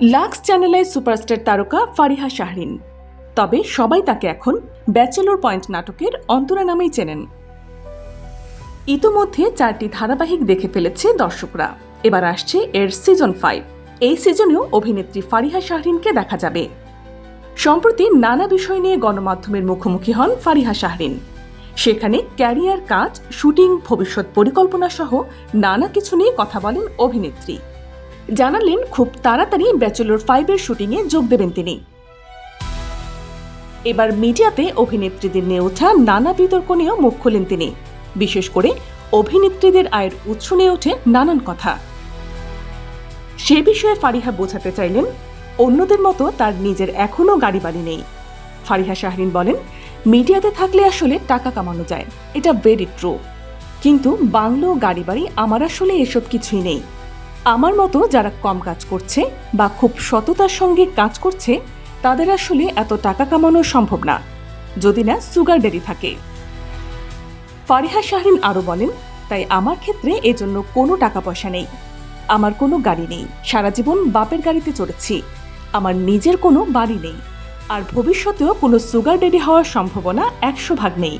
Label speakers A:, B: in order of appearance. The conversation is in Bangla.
A: লাক্স চ্যানেলে সুপারস্টার তারকা ফারিহা শাহরিন। তবে সবাই তাকে এখন ব্যাচেলর পয়েন্ট নাটকের অন্তরা নামেই চেনেন। ইতোমধ্যে চারটি ধারাবাহিক দেখে ফেলেছে দর্শকরা। এবার আসছে এর সিজন ফাইভ এই সিজনেও অভিনেত্রী ফারিহা শাহরিনকে দেখা যাবে। সম্প্রতি নানা বিষয় নিয়ে গণমাধ্যমের মুখোমুখি হন ফারিহা শাহরিন। সেখানে ক্যারিয়ার কাজ, শুটিং, ভবিষ্যৎ পরিকল্পনা সহ নানা কিছু নিয়ে কথা বলেন অভিনেত্রী। জানালেন, খুব তাড়াতাড়ি ব্যাচেলর ফাইভের শুটিংয়ে যোগ দেবেন তিনি। এবার মিডিয়াতে অভিনেত্রীদের নিয়ে ওঠা নানা বিতর্ক নিয়েও মুখ খোলেন তিনি। বিশেষ করে অভিনেত্রীদের আয়ের উৎস নিয়ে ওঠে নানান কথা। সে বিষয়ে ফারিহা বোঝাতে চাইলেন, অন্যদের মতো তার নিজের এখনও গাড়ি বাড়ি নেই। ফারিহা শাহরিন বলেন, মিডিয়াতে থাকলে আসলে টাকা কামানো যায়। এটা ভেরি ট্রু কিন্তু বাংলো গাড়ি বাড়ি আমার আসলে এসব কিছুই নেই। আমার মতো যারা কম কাজ করছে বা খুব সততার সঙ্গে কাজ করছে, তাদের আসলে এত টাকা কামানো সম্ভব না। যদি না, সুগার ডেরি থাকে। ফারিহা শাহরিন আরও বলেন, তাই আমার ক্ষেত্রে এজন্য কোনো টাকা পয়সা নেই। আমার কোনো গাড়ি নেই। সারা জীবন বাপের গাড়িতে চড়েছি। আমার নিজের কোনো বাড়ি নেই। আর ভবিষ্যতেও কোনো সুগার ডেডি হওয়ার সম্ভাবনা একশো ভাগ নেই।